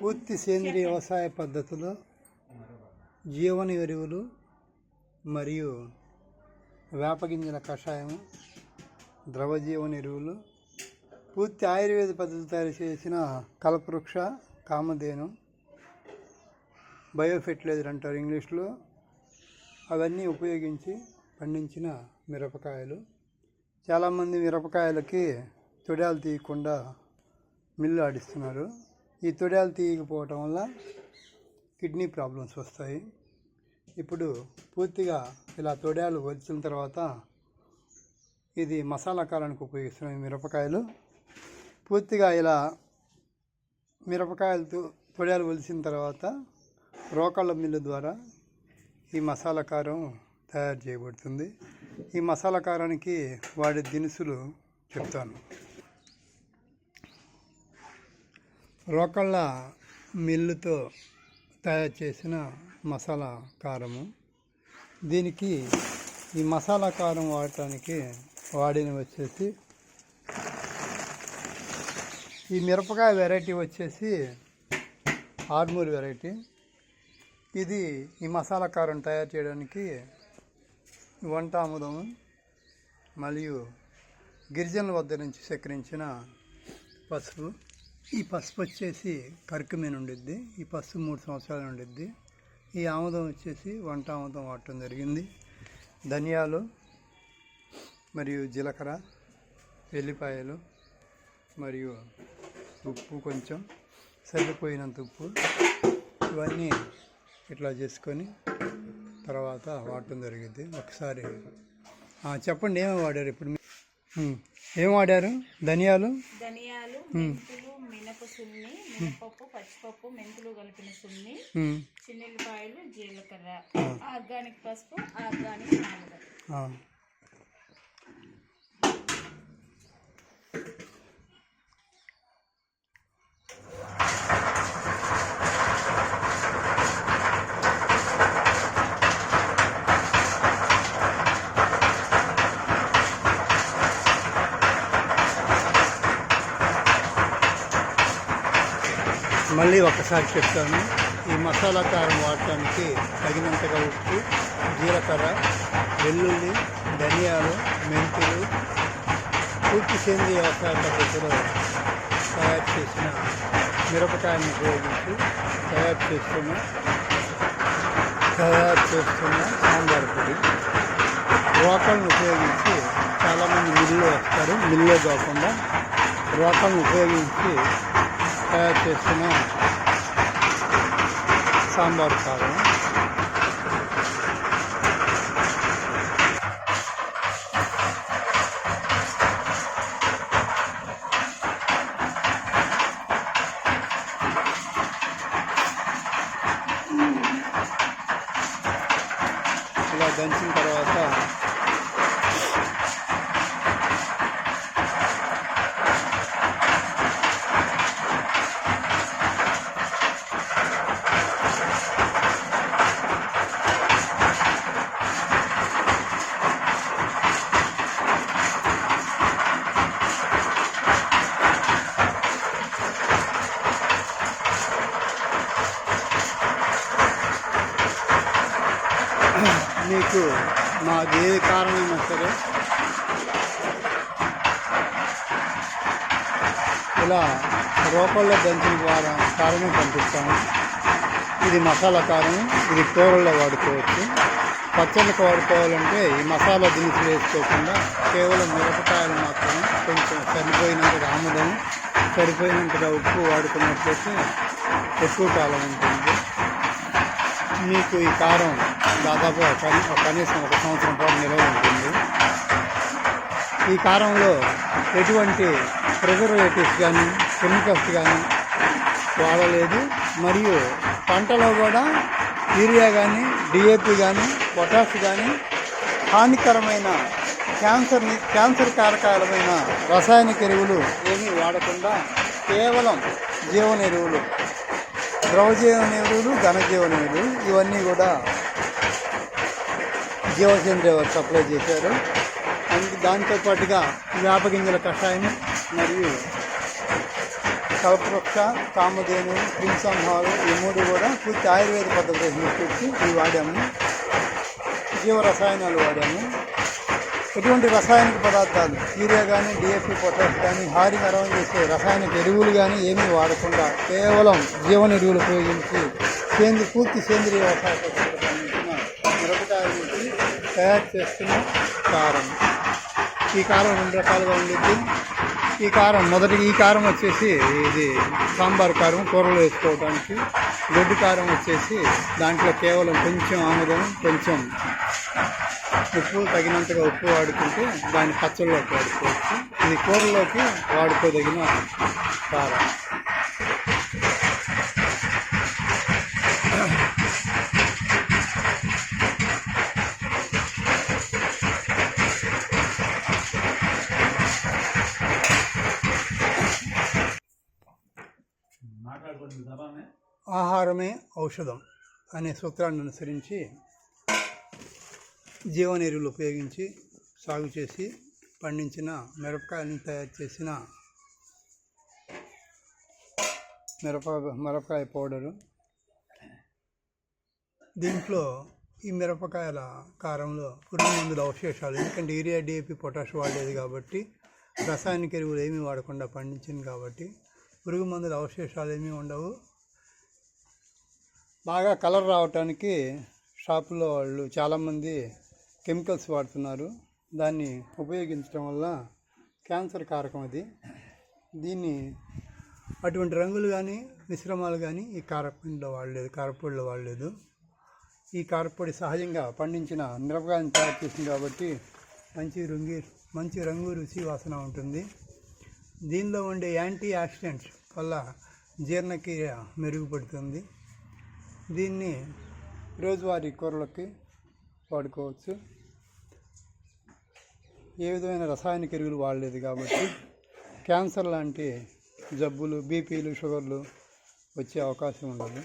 పూర్తి సేంద్రియ వ్యవసాయ పద్ధతిలో జీవన ఎరువులు మరియు వేపగింజల కషాయం ద్రవజీవన ఎరువులు పూర్తి ఆయుర్వేద పద్ధతి తయారు చేసిన కల్పవృక్ష కామధేను బయోఫెర్టిలైజర్ అంటారు ఇంగ్లీష్లో. అవన్నీ ఉపయోగించి పండించిన మిరపకాయలు. చాలామంది మిరపకాయలకి తొడాలు తీయకుండా మిల్లు ఆడిస్తున్నారు. ఈ తొడాలు తీయకపోవటం వల్ల కిడ్నీ ప్రాబ్లమ్స్ వస్తాయి. ఇప్పుడు పూర్తిగా ఇలా తొడాలు వచ్చిన తర్వాత ఇది మసాలా కారానికి ఉపయోగిస్తున్నాం ఈ మిరపకాయలు. పూర్తిగా ఇలా మిరపకాయలతో తొడాలు ఒలిసిన తర్వాత రోకళ్ళ మిల్లు ద్వారా ఈ మసాలా కారం తయారు చేయబడుతుంది. ఈ మసాలా కారానికి వాడే దినుసులు చెప్తాను. రోకళ్ళ మిల్లుతో తయారు చేసిన మసాలా కారము. దీనికి ఈ మసాలా కారం వాడటానికి వాడిన వచ్చేసి ఈ మిరపకాయ వెరైటీ వచ్చేసి ఆర్మూర్ వెరైటీ. ఇది ఈ మసాలా కారం తయారు చేయడానికి వంట ఆముదము మరియు గిరిజనుల వద్ద నుంచి సేకరించిన పసుపు ఈ పసుపు వచ్చేసి కరికమీన ఉండిద్ది. ఈ పసుపు మూడు సంవత్సరాలు ఉండిద్ది. ఈ ఆముదం వచ్చేసి వంట ఆముదం వాడటం జరిగింది. ధనియాలు మరియు జీలకర్ర వెల్లిపాయలు మరియు ఉప్పు కొంచెం సరిపోయినంత ఉప్పు ఇవన్నీ ఇట్లా చేసుకొని తర్వాత వాడటం జరిగింది. ఒకసారి చెప్పండి ఏమేమి వాడారు ఇప్పుడు? ఏం వాడారు? ధనియాలు? ధనియాలు మినప సున్ని మినపప్పు పచ్చిపప్పు మెంతులు కలిపిన సున్ని చిన్నెల్లిపాయలు జీలకర్ర. ఆర్గానిక్ పసుపు ఆర్గానిక్ ఆముదం మళ్ళీ ఒకసారి చెప్తాను. ఈ మసాలా కారం వాడటానికి తగినంతగా ఉప్పు జీలకర్ర వెల్లుల్లి ధనియాలు మెంతులు పూర్తి సేంద్రియ వ్యవసాయ పద్ధతిలో తయారు చేసిన మిరపకాయలను ఉపయోగించి తయారు చేస్తున్న తయారు చేస్తున్న సాంబార్ పొడి. రోకలను ఉపయోగించి చాలామంది మిల్లు వస్తారు. మిల్లే కాకుండా రోకలను ఉపయోగించి తయారు చేస్తున్న సాంబార్ కారం ఇలా దంచిన తర్వాత మీకు మాది ఏ కారణమైనా సరే ఇలా రూపంలో దంచిన ద్వారా కారమే పంపిస్తాము ఇది మసాలా కారం ఇది కూరల్లో వాడుకోవచ్చు. పచ్చళ్ళకు వాడుకోవాలంటే ఈ మసాలా దినుసులు వేసుకోకుండా కేవలం మిరపకాయలు మాత్రం కొంచెం సరిపోయినంత ఆముదం సరిపోయినంతగా ఉప్పు వాడుకున్నట్లయితే ఎక్కువ కాలం ఉంటుంది. మీకు ఈ కారం దాదాపు కనీసం ఒక సంవత్సరం పాటు నిల్వ ఉంటుంది. ఈ కారంలో ఎటువంటి ప్రిజర్వేటివ్స్ కానీ కెమికల్స్ కానీ వాడలేదు. మరియు పంటలో కూడా యూరియా కానీ డిఏపి కానీ పొటాష్ కానీ హానికరమైన క్యాన్సర్ని క్యాన్సర్ కారకాలమైన రసాయనిక ఎరువులు ఏమీ వాడకుండా కేవలం జీవన ఎరువులు. ద్రవజీవన ఎరువులు ఘనజీవన ఎరువులు ఇవన్నీ కూడా జీవసేంద్రియ వారు సప్లై చేశారు. అందుకు దాంతో పాటుగా కషాయం మరియు కల్పవృక్ష కామధేను క్రిమిసంహారం ఈ మూడు కూడా పూర్తి ఆయుర్వేద పద్ధతిలో వచ్చి ఇవి వాడాము. జీవ రసాయనాలు వాడాము. ఎటువంటి రసాయనిక పదార్థాలు యూరియా కానీ డిఎఫ్పి పొటాష్ కానీ హారి చేసే రసాయనిక ఎరువులు కానీ ఏమీ వాడకుండా కేవలం జీవన ఎరువులు ఉపయోగించి సేంద్రియ పూర్తి సేంద్రియ వ్యవసాయ పద్ధతిలో పండించిన మిరపకాయ నుంచి తయారు చేస్తున్న కారం. ఈ కారం రెండు రకాలుగా ఉండిద్ది. ఈ కారం మొదటి ఈ కారం వచ్చేసి ఇది సాంబార్ కారం కూరలో వేసుకోవడానికి గొడ్డు కారం వచ్చేసి దాంట్లో కేవలం కొంచెం ఆముదం కొంచెం ఉప్పు తగినంతగా ఉప్పు వాడుకుంటే దాన్ని పచ్చళ్ళలోకి వాడుకోవచ్చు. ఇది కూరలోకి వాడుకోదగిన కారం. ఆహారమే ఔషధం అనే సూత్రాన్ని అనుసరించి జీవన ఎరువులు ఉపయోగించి సాగు చేసి పండించిన మిరపకాయలను తయారు చేసిన మిరప మిరపకాయ పౌడరు. దీంట్లో ఈ మిరపకాయల కారంలో పురుగు మందుల అవశేషాలు ఎందుకంటే యూరియా డిఏపి పొటాష్ వాడేది కాబట్టి రసాయనిక ఎరువులు ఏమీ వాడకుండా పండించింది కాబట్టి పురుగు మందుల అవశేషాలు ఏమీ ఉండవు. బాగా కలర్ రావటానికి షాపులో వాళ్ళు చాలామంది కెమికల్స్ వాడుతున్నారు. దాన్ని ఉపయోగించడం వల్ల క్యాన్సర్ కారకం అది. దీన్ని అటువంటి రంగులు కానీ మిశ్రమాలు కానీ ఈ కారపొడిలో వాడలేదు కారపొడిలో వాడలేదు. ఈ కారపొడి సహజంగా పండించిన మిరపకాయని తయారు చేసింది కాబట్టి మంచి రంగు మంచి రంగు రుచి వాసన ఉంటుంది. దీనిలో ఉండే యాంటీ యాక్సిడెంట్స్ వల్ల జీర్ణక్రియ మెరుగుపడుతుంది. దీన్ని రోజువారీ కూరలకి వాడుకోవచ్చు. ఏ విధమైన రసాయనిక ఎరువులు వాడలేదు కాబట్టి క్యాన్సర్ లాంటి జబ్బులు బీపీలు షుగర్లు వచ్చే అవకాశం ఉండదు